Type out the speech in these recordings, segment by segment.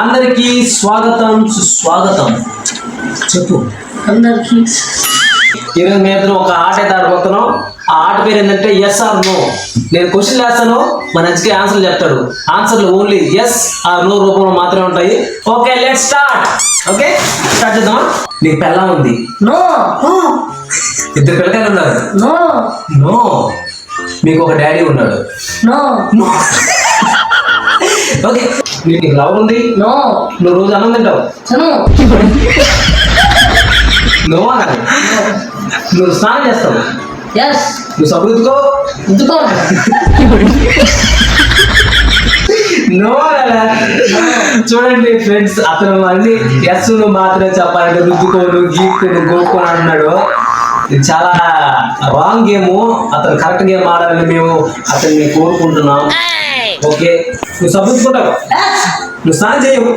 అందరికీ స్వాగతం సుస్వాగతం. చెప్పు. అందరికి ఈరోజు మీ ఇద్దరు ఒక ఆట అయితే ఆడబోతున్నాం. ఆ ఆట పేరు ఏంటంటే ఎస్ ఆర్ నో నేను క్వశ్చన్ వేస్తాను మన హెచ్కి ఆన్సర్ చెప్తాడు. ఆన్సర్లు ఓన్లీ ఎస్ ఆ నో రూపంలో మాత్రమే ఉంటాయి. Okay let start okay start చేద్దామా? నీకు పెళ్ళం ఉంది. నో ఇద్దరు పిల్లకాయలు ఉన్నారు. నో నో మీకు ఒక డాడీ ఉన్నాడు. నో ఓకే నీకు లవ్ ఉంది? నో. నువ్వు రోజు అన్నం తింటావు? చను. నువ్వు అనాలి. నువ్వు స్నానం చేస్తావు? ఎస్ నువ్వు సబుతుకో ఎందుకో నో చూడండి ఫ్రెండ్స్ అతను అన్ని ఎస్ను మాత్రమే చెప్పాలంటే రుద్దుకోను గీక్కును గోక్కోను అంటున్నాడు ఇది చాలా రాంగ్ గేమ్ అతను కరెక్ట్ గేమ్ ఆడాలని మేము అతన్ని కోరుకుంటున్నాం. ఓకే. నువ్వు సబుతుకుంటావు ఎస్ నువ్వు స్నానం చేయవు.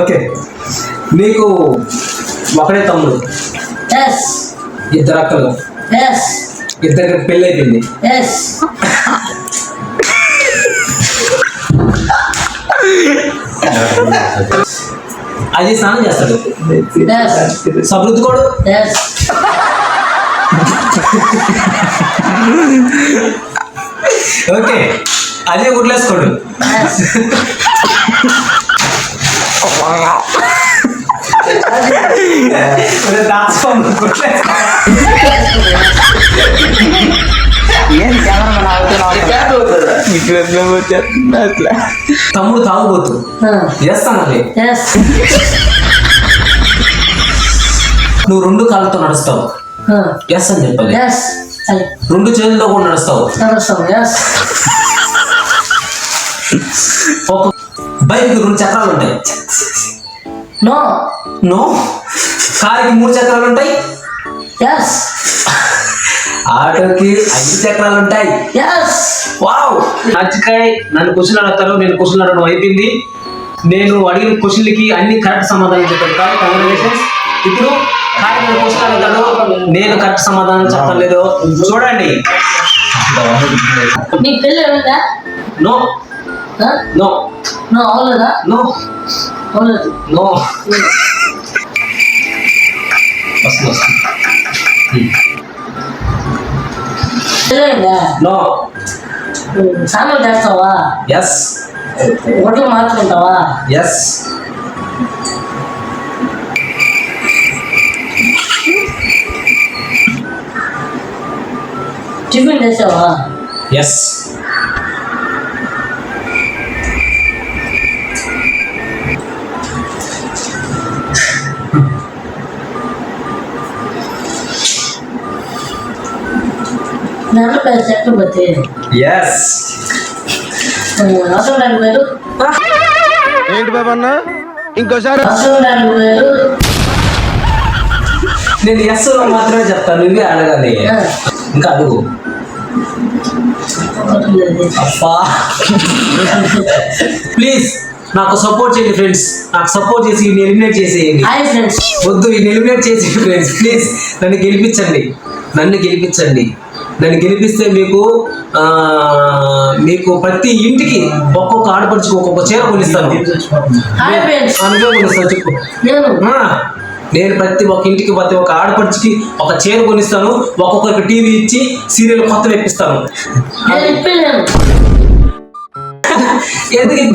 ఓకే. నీకు ఒకడే తమ్ముడు. ఇద్దరు అక్కలు. ఇద్దరికి పెళ్ళి అయిపోయింది అది స్నానం చేస్తాడు. సబృద్దుకోడు ఓకే అదే గుడ్లేసుకోడు. ఎస్ దాచుకోడు గుడ్లేసుకోడు. తమ్ముడు తాగుబోతు. ఎస్ నువ్వు రెండు కాళ్ళతో నడుస్తావు. ఎస్ అని చెప్పాలి. రెండు చేతులతో కూడా నడుస్తావు. ఒక బైక్ రెండు చక్రాలు ఉంటాయి. నో నో కారుకి మూడు చక్రాలు ఉంటాయి? ఎస్ ఆటోకి ఐదు చక్రాలు ఉంటాయి. ఎస్ వావ్ నచ్చికాయ్ నన్ను క్వశ్చన్ అడుగుతారు నేను క్వశ్చన్ అడగడం అయిపోయింది. నేను అడిగిన క్వశ్చన్లకి అన్ని కరెక్ట్ సమాధానం చెప్పాను. కాదు కంగ్రాచులేషన్స్ ఇప్పుడు కాయ్ నన్ను క్వశ్చన్ అడుగుతాడు నేను కరెక్ట్ సమాధానం చెప్పలేదు. చూడండి. నీ పెళ్ళి ఏమైందా నో. నో. నో అవలేదా నో. అవలేదు నో. వస్తుంది వస్తుంది. నో స్నానం చేస్తావా ఎస్ ఒడ్లు మార్చుకుంటావా ఎస్ టిఫిన్ చేసావా ఎస్ నెలపై చక్రవర్తి ఎస్ అవసరం రెండు వేలు. ఏంటి బాబు అన్న? ఇంకోసారి. అవసరం రెండు వేలు. నేను ఎస్లో మాత్రమే చెప్తాను నువ్వే అడగాలి. ఇంకా అడుగు. అబ్బా. ప్లీజ్ నాకు సపోర్ట్ చేయండి ఫ్రెండ్స్ నాకు సపోర్ట్ చేసి ఈయన ఎలిమినేట్ చేసేయండి. హాయ్ ఫ్రెండ్స్ వద్దు ఈయన ఎలిమినేట్ చేసేయండి ఫ్రెండ్స్ ప్లీజ్ నన్ను గెలిపించండి. నన్ను గెలిపించండి. నన్ను గెలిపిస్తే మీకు ఆ, మీకు ప్రతి ఇంటికి ఒక్కొక్క ఆడపడుచుకు ఒక్కొక్క చీర కొనిస్తాను. చెప్పు. నేను. ఆ, నేను ప్రతి ఒక్క ఇంటికి ప్రతి ఒక్క ఆడపడిచికి ఒక చీర కొనిస్తాను ఒక్కొక్కరికి టీవీ ఇచ్చి సీరియల్ కొత్త తెప్పిస్తాను. ఎందుకు.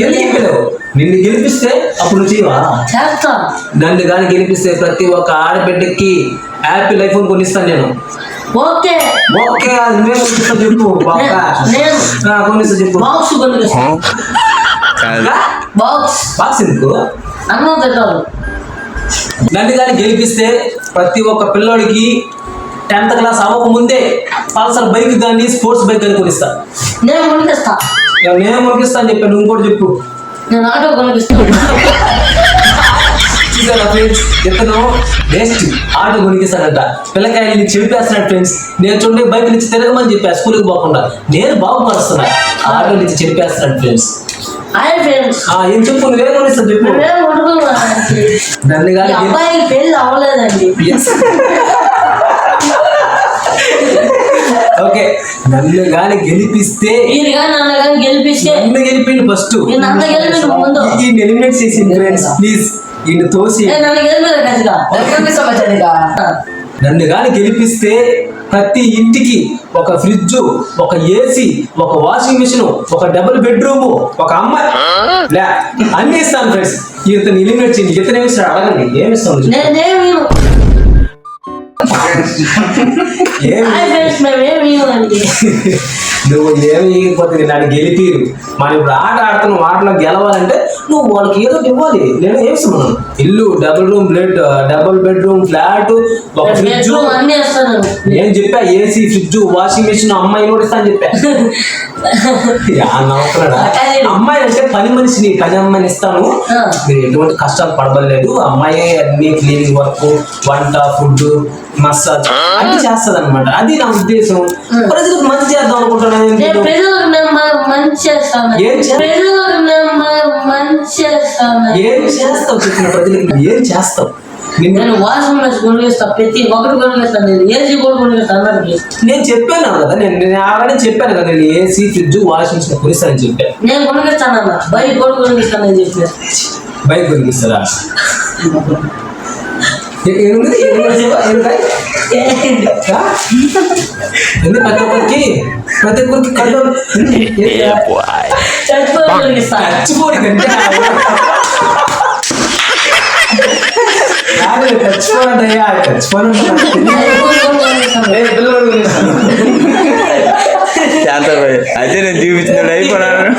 ఎందుకు ఇప్పలేవు నిన్ను గెలిపిస్తే అప్పుడు నువ్వు చేయవా? నన్ను కానీ గెలిపిస్తే ప్రతి ఒక్క ఆడబిడ్డకి యాపిల్ ఐఫోన్ కొనిస్తాను నేను. ఓకే. ఓకే అది నువ్వే కొనిస్తా చెప్పు. కొనిస్తా చెప్పు. Box box. బాక్స్ ఎందుకు? అన్నం తింటాను నన్ను కానీ గెలిపిస్తే ప్రతి ఒక్క పిల్లోడికి టెన్త్ క్లాస్ అవ్వక ముందే పల్సర్ బైక్ కానీ స్పోర్ట్స్ బైక్ కానీ కొనిస్తా. నేను కొనిపిస్తా. నేను కొనిపిస్తాను చెప్పాను నువ్వు కూడా చెప్పు. నేను ఆటో కొనిపిస్తాను చూసారా ఫ్రెండ్స్ ఇతను వేస్ట్. ఆట గురికేశాడట పిల్లకాయల్ని చెడిపేస్తున్నాడు ఫ్రెండ్స్. నేను చూడండి బయట నుంచి తిరగమని చెప్పా స్కూల్కి పోకుండా నేను బాగుపరుస్తున్నా. ఆటో నుంచి చెడిపేస్తున్నాడు ఫ్రెండ్స్. గెలిపిస్తే నన్ను ఫస్ట్. ఎలిమినేట్ చేసింది ఫ్రెండ్స్ ప్లీజ్ ఈయన తోసి ఏ, నన్ను గాని గెలిపిస్తే ప్రతి ఇంటికి ఒక ఫ్రిడ్జ్ ఒక ఏసీ ఒక వాషింగ్ మిషన్ ఒక డబుల్ బెడ్రూమ్ ఒక అమ్మాయి. లే అన్ని ఇస్తాను ఫ్రెండ్స్. ఇతను ఎలిమినేట్ చేయండి. ఇతను ఏమి అడగండి. ఏమి ఇస్తాను నువ్వు ఏమి ఇవ్వకపోతే నన్ను గెలిపిరు. మనం ఇప్పుడు ఆట ఆడుతున్నాం. ఆటలో గెలవాలంటే నువ్వు వాళ్ళకి ఏదో ఇవ్వాలి. నేను ఏమిస్తున్నాను ఇల్లు double room bed double bedroom flat ఒక ఫ్రిడ్జ్ బెడ్రూమ్ అన్ని వేస్తాను. నేను చెప్పా ఏసీ ఫ్రిడ్జ్ వాషింగ్ మిషన్ అమ్మాయి కూడా ఇస్తా అని చెప్పా? అమ్మాయి అంటే పని మనిషిని పని అమ్మాయిని ఇస్తాను. మీరు ఎటువంటి కష్టాలు పడబడలేదు. అమ్మాయి అన్ని క్లీనింగ్ వర్క్ వంట ఫుడ్ మసాజ్ అన్ని చేస్తుంది అనమాట అది నా ఉద్దేశం. ప్రజలకు మంచి చేద్దాం అనుకుంటున్నాను ఏం చేస్తాను ఏం చేస్తావు చెప్పిన ప్రజలకు ఏం చేస్తావు? నేను వాషింగ్ మెషిన్ కొనిపిస్తా ప్రతి ఒక్కటి కొనిపిస్తాను నేను ఏసీ కూడా కొనిపిస్తాను అందరికి నేను చెప్పాను కదా నేను నేను ఆల్రెడీ చెప్పాను కదా నేను ఏసీ ఫ్రిడ్జ్ వాషింగ్ మిషన్ కొనిస్తానని చెప్పాను. నేను కొనిపిస్తానన్న బైక్ కూడా కొనిపిస్తాను అని చెప్పి బైక్ కొనిపిస్తారా ఏ- ఏముంది? ప్రతి ఒక్కరికి ప్రతి ఒక్కరికి కళ్ళు చచ్చిపోయి చచ్చిపోయి ఏ పిల్లలు శాంతబాయ్ అయితే నేను చూపించిన అయిపోయినాను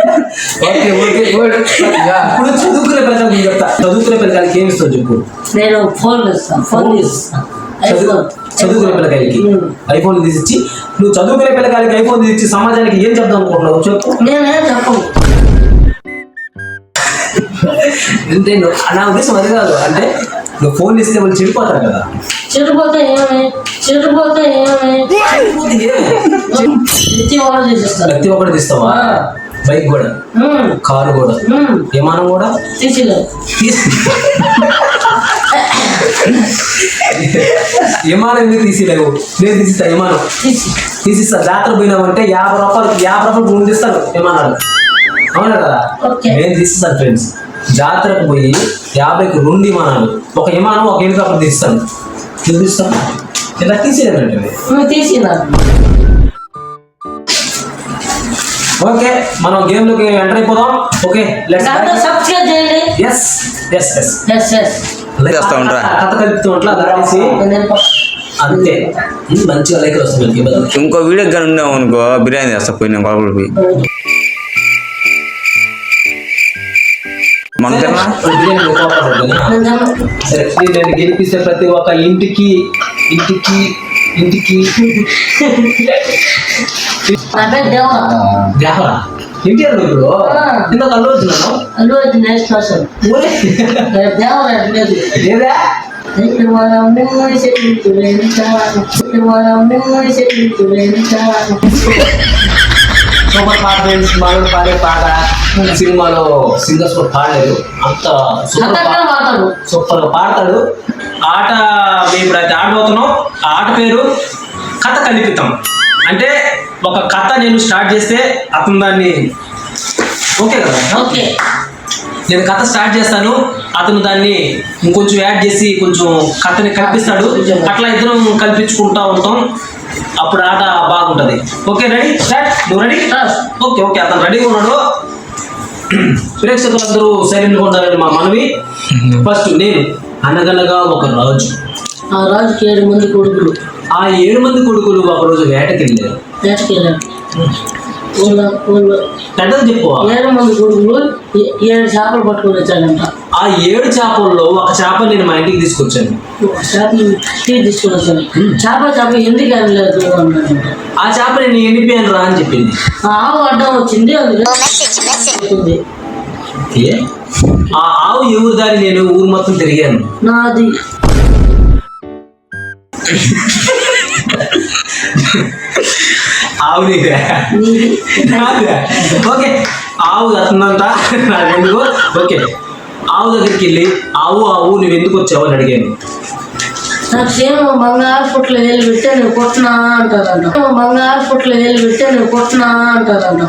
ఓకే ఓకే గుడ్ ఇప్పుడు చదువుకునే పిల్లలకి చెప్తా. చదువుకునే పిల్లలకి ఏమి ఇస్తావు చెప్పు? నేను ఫోన్ ఇస్తాను ఫోన్ ఇస్తాను చదువుకునే పిల్లకాయలకి. ఐఫోన్ తీసిచ్చి నువ్వు చదువుకునే పిల్లకాయలకి ఐఫోన్ తీసిచ్చి సమాజానికి ఏం చెప్దాం అనుకుంటున్నావు చెప్పు. నేనేం చెప్పను. అంటే నా ఉద్దేశం అది కాదు. అంటే నువ్వు ఫోన్ ఇస్తే వాళ్ళు చెడిపోతారు కదా. చెడిపోతే ఏమి? చెడిపోతే? ప్రతి ఒక్కటి తీస్తావా. బైక్ కూడా? కారు కూడా? విమానం కూడా? తీసిలేదు విమానం ఎందుకు తీసిలేవు? నేను తీసిస్తా విమానం. తీసి. తీసిస్తా. జాతర పోయినామంటే యాభై రూపాయలు యాభై రూపాయలు ముందు ఇస్తాను విమానాలు. అవునా కదా. నేను తీసిస్తాను ఫ్రెండ్స్. జాతరకు పోయి యాభైకి రెండు విమానాలు ఒక విమానం ఒక హెలికాప్టర్ తీస్తాను. తీస్తాను ఇలా నువ్వు తీసినా ఓకే మనం గేమ్లోకి ఎంటర్ అయిపోదాం. ఓకే లెట్స్ సబ్స్క్రైబ్ చేయండి. Yes yes yes yes yes చేస్తా ఉంటారా? కథ కలుపుతూ ఉంటా దాటేసి అంతే. మంచిగా లైక్ వస్తుంది. ఇంకో వీడియో కానీ ఉన్నావు అనుకో బిర్యానీ చేస్తా పోయి నేను కొలకలు పోయి. నేను గెలిపిస్తే ప్రతి ఒక్క ఇంటికి ఇంటికి ఇంటికి. దేవరా ఎన్టీఆర్ ఇప్పుడు. ఇందాక అల్లు వచ్చినాను అల్లు అర్జున్ నెక్స్ట్ పర్సన్ దేవరా లేదు. ఏదా? సూపర్ పాట మనోడు పాడే పాట సినిమాలో సింగర్స్ కూడా పాడలేదు. అంత సూపర్ సూపర్గా పాడతాడు. ఆట మేము ఇప్పుడు అయితే ఆడబోతున్నాం ఆ ఆట పేరు కథ కల్పితం అంటే ఒక కథ నేను స్టార్ట్ చేస్తే అతను దాన్ని ఓకే కదా? ఓకే. నేను కథ స్టార్ట్ చేస్తాను. అతను దాన్ని ఇంకొంచెం యాడ్ చేసి కొంచెం కథని కల్పిస్తాడు అట్లా ఇద్దరం కల్పించుకుంటా ఉంటాం. అప్పుడు ఆట బాగుంటది. ఓకే రెడీ స్టార్ట్ నువ్వు రెడీ ఓకే ఓకే అతను రెడీగా ఉన్నాడు. ప్రేక్షకులందరూ సైలెంట్గా ఉండాలని మా మనవి. ఫస్ట్ నేను అనగనగా ఒక రాజు. ఆ రాజుకి ఏడు మంది కొడుకులు. ఆ ఏడు మంది కొడుకులు ఒక రోజు వేటకి వెళ్ళారు వేటకెళ్ళారు చెప్పు ఏడు మంది కొడుకులు ఏ- ఏడు చేపలు పట్టుకొని వచ్చాడంట ఆ ఏడు చేపల్లో ఒక చేప నేను మా ఇంటికి తీసుకొచ్చాను. టీ తీసుకొని వచ్చాను. చేప చేప ఎందుకు అనలేదు ఆ చేప నేను ఎండిపోయాను రా అని చెప్పింది. ఆ ఆవు అడ్డం వచ్చింది. ఓకే ఆ ఆవు ఎవరు దారి నేను ఊరు మొత్తం తిరిగాను. నాది. ఆవు నీదే నీది నాదే. ఓకే ఆవు వస్తుందంట నాకెందుకు ఓకే ఆవు దగ్గరికి వెళ్ళి ఆవు ఆవు నువ్వు ఎందుకు వచ్చావు అని అడిగాను నాకు సేమ్ బంగారు పుట్లు వేలు పెడితే నువ్వు కొట్టినా అంటారంట బంగారు పుట్లు వేలు పెడితే నువ్వు కొట్టినా అంటారంట